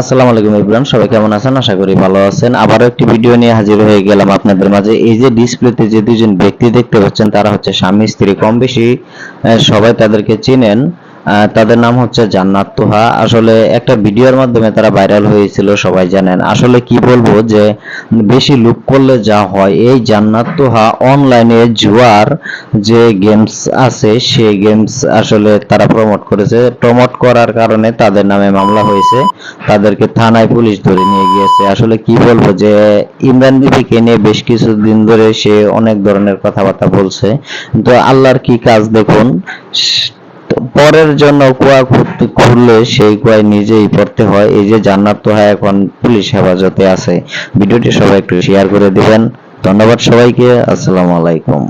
আসসালামু আলাইকুম ইব্রাহিম, সবাই কেমন আছেন? আশা করি ভালো আছেন। আবারও একটি ভিডিও নিয়ে হাজির হয়ে গেলাম আপনাদের মাঝে। এই যে ডিসপ্লেতে যে দুজন ব্যক্তি দেখতে পাচ্ছেন, তারা হচ্ছে স্বামী, স্ত্রী কম বেশি সবাই তাদেরকে চিনেন। তাদের নাম হচ্ছে জান্নাত তোহা। আসলে একটা ভিডিওর মাধ্যমে তারা ভাইরাল হয়েছিল, সবাই জানেন। আসলে কি বলব যে, বেশি লুক করলে যা হয়, এই জান্নাত তোহা অনলাইনে জুয়ার যে গেমস আছে, সেই গেমস আসলে তারা প্রমোট করেছে। প্রমোট করার কারণে তাদের নামে মামলা হয়েছে। তাদেরকে থানায় পুলিশ ধরে নিয়ে গিয়েছে। আসলে কি বলব যে, ইমরান বিবিকে নিয়ে বেশ কিছুদিন ধরে সে অনেক ধরনের কথাবার্তা বলছে। তো আল্লাহর কি কাজ দেখুন পরের জন্য কুয়া খুললে সেই কুয়ায় নিজেই পড়তে হয়। এই যে জান্নাত তোহা এখন পুলিশ হেফাজতে আছে। ভিডিওটি সবাই একটু শেয়ার করে দিবেন। ধন্যবাদ সবাইকে। আসসালামু আলাইকুম।